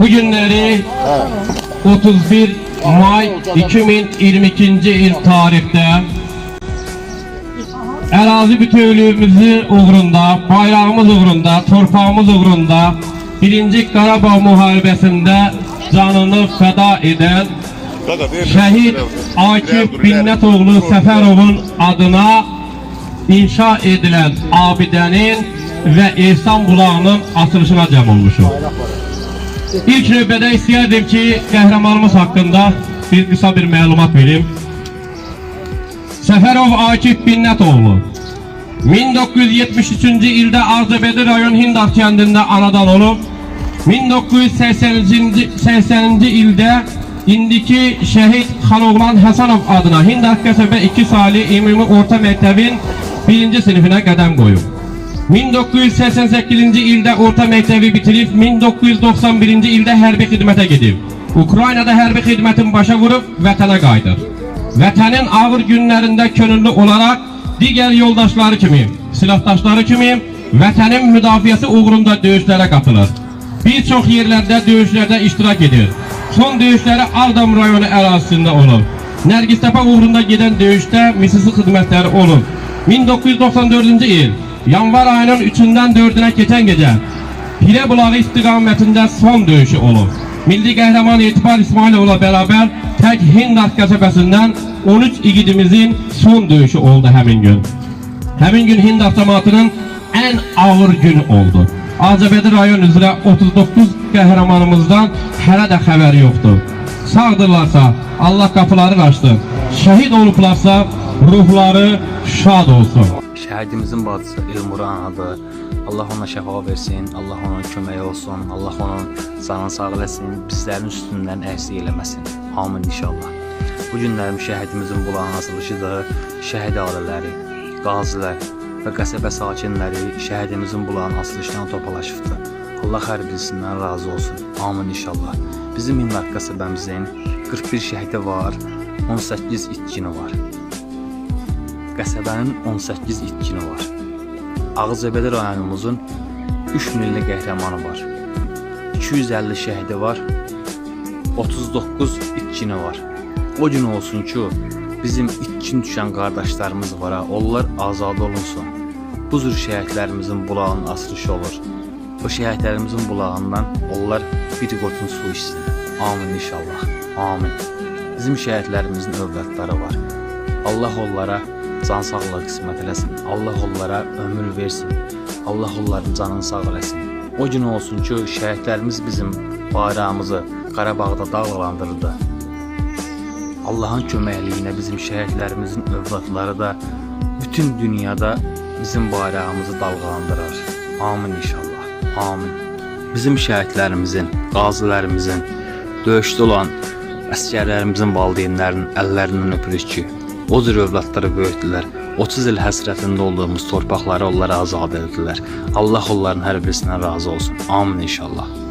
Bu günleri 31 may 2022 il tarihte Ərazi bütövlüyümüzü uğrunda, bayrağımız uğrunda, torpağımız uğrunda 1. Qarabağ müharibəsində canını fəda edən şəhid Akif Binnətoğlu Səfərovun adına inşa edilən abidənin və Ehsan bulağının açılışına cəm olmuşuq. İlk növbədə istəyərdim ki, qəhrəmanımız haqqında bir qısa bir məlumat verim. Səfərov Akif Binnətoğlu 1973-cü ildə Ağcabədi rayon Hindar kəndində anadan olub. 1980-ci 80-ci ildə indiki şəhid Xanoğlan Həsənov adına Hindar qəsəbə 2 saylı ümumi orta məktəbin 1-ci sinifinə qədəm qoyub. 1988-ci ildə orta məktəbi bitirib 1991-ci ildə hərbi xidmətə gedib. Ukraynada hərbi xidmətin başa vurub vətənə qayıdır. Vətənin ağır günlərində könüllü olaraq digər yoldaşları kimi, silahdaşları kimi vətənin müdafiəsi uğrunda döyüşlərə qatılır. Bir çox yerlərdə döyüşlərdə iştirak edir. Son döyüşləri Ağdam rayonu ərazisində olub. Nərgistepe uğrunda gedən döyüşdə misisi xidmətləri olub. 1994-cü il yanvar ayının 3-dən 4-ünə keçən gecə Pire bulağı istiqamətində son döyüşü olub. Milli qəhrəman Etibar İsmailovla bərabər tək Hindar qəsəbəsindən 13 igidimizin son döyüşü oldu həmin gün. Həmin gün Hind avtomatının ən ağır gün oldu. Ağcabədi rayon üzrə 39 qəhrəmanımızdan hələ də xəbəri yoxdur. Sağdırlarsa Allah qapıları açdı. Şəhid olublarsa ruhları şad olsun. Şəhidimizin bacısı Elmura anadır. Allah ona şəfa versin, Allah ona kömək olsun, Allah onun canını sağ eləsin, bizlərin üstündən ərsik eləməsin. Amin inşallah. Bu günlərim şəhidimizin bulağın açılışıdır. Şəhid ailələri, qazilər və qəsəbə sakinləri şəhidimizin bulağın açılışına topalaşıbdır. Allah hər birisindən razı olsun. Amin inşallah. Bizim Hindar qəsəbəmizin 41 şəhidi var, 18 itkin var. Qəsəbənin 18 itkini var. Ağcabədi rayonumuzun 3 milli qəhrəmanı var. 250 şəhidi var. 39 itkini var. O gün olsun ki, bizim itkin düşən qardaşlarımız var, ha, onlar azad olunsun. Bu cür şəhidlərimizin bulağının açılışı olur. O şəhidlərimizin bulağından onlar bir qotun su içsin. Amin inşallah. Amin. Bizim şəhidlərimizin övladları var. Allah onlara can sağlığı qismət eləsin. Allah onlara ömür versin. Allah onların canını sağ eləsin. O gün olsun ki, şəhidlərimiz bizim bayrağımızı Qarabağda dalgalandırdı. Allahın köməkliyinə bizim şəhidlərimizin övladları da bütün dünyada bizim bayrağımızı dalgalandırır. Amin inşallah. Amin. Bizim şəhidlərimizin, qazilərimizin, döyüşdə olan əsgərlərimizin valideynlərinin əllərindən öpürük ki, o cür övladları böyütdülər. 30 il həsrətində olduğumuz torpaqları onlara azad etdilər. Allah onların hər birisindən razı olsun. Amin inşallah.